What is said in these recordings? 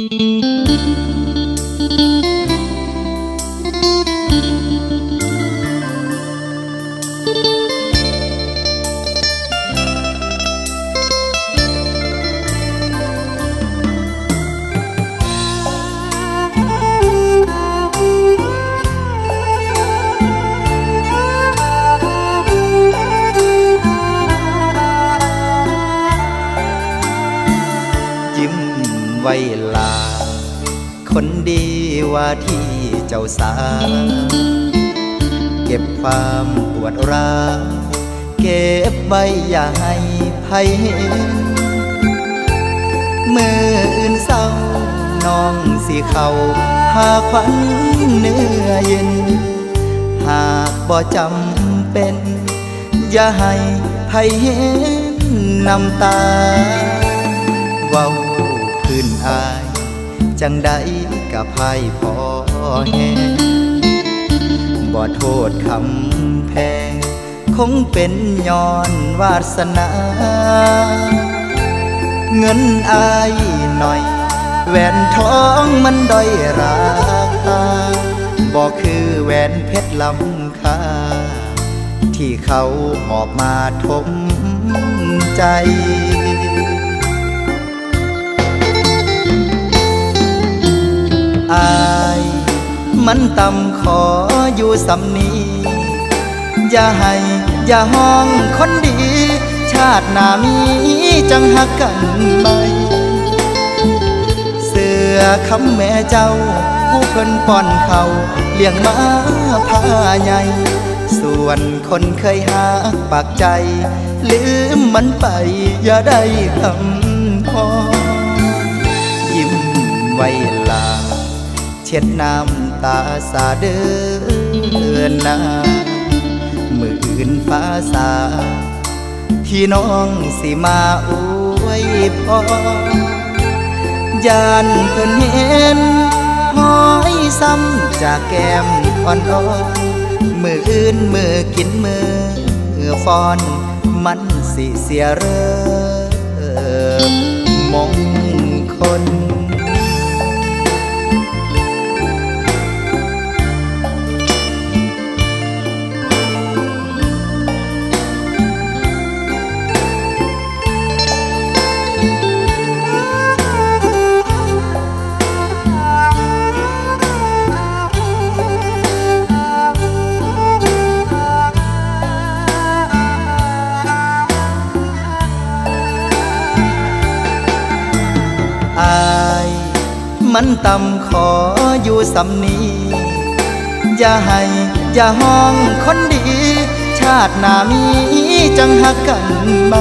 ยิ้ ไว้ลา คนดีว่าที่เจ้าสาวเก็บความปวดร้าวเก็บไว้อย่าให้ภัยเห็นเมื่ออื่นเศร้าน้องสิเขาหาควันเนื้อเย็น หากบ่จำเป็น อย่าให้ภัยเห็นน้ำตาเว้า พื้นอาย จังใดกับไพ่พอแห้บ่โทษคำแพง คงเป็นย้อนวาสนา เงินอายหน่อย แหวนทองมันด้อยราคาบอคือแหวนเพชรล้ำค่า ที่เขาหอบมาทมใจ อาย มันต่ำขออยู่สำนีอย่าให้อย่าห้องคนดี ชาติหน้ามีจังหักกันไหมเสือคำแม่เจ้า ผู้เพิ่นป้อนเขาเลี้ยงมาพาใหญ่ส่วนคนเคยหาปากใจ ลืมมันไปอย่าได้คำพอ เช็ดน้ำตาสาเดินนามืออื่นฟ้าสา ที่น้องสิมาอวยพรยานเพิ่นเห็นห้อยซ้ำจากแก้มอ่อนๆมืออื่นมือกินมือฟอนมันสิเสียเริ่มมงคล มันต่ำขออยู่สำนีอย่าให้อย่าห้องคนดี ชาติหน้ามีจังหักกันไหม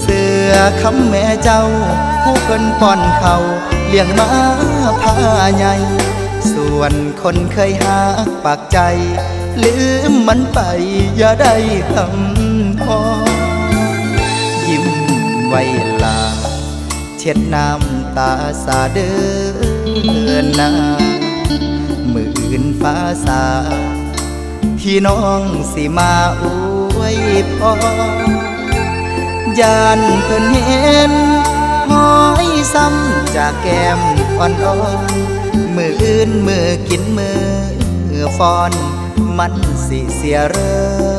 เสือคำแม่เจ้า ผู้เพิ่นป้อนเขาเลี้ยงมาพาใหญ่ ส่วนคนเคยหาปากใจ ลืมมันไปอย่าได้คำพอยิ้มไว้ลา ช็ดน้ำตาสาเดินนามืออื่นฟ้าสา ที่น้องสิมาอวยพรยานเพิ่นเห็นห้อยซ้ำจากแก้มอ่อนๆมืออื่นมือกินมือฟอน มันสิเสียเริ่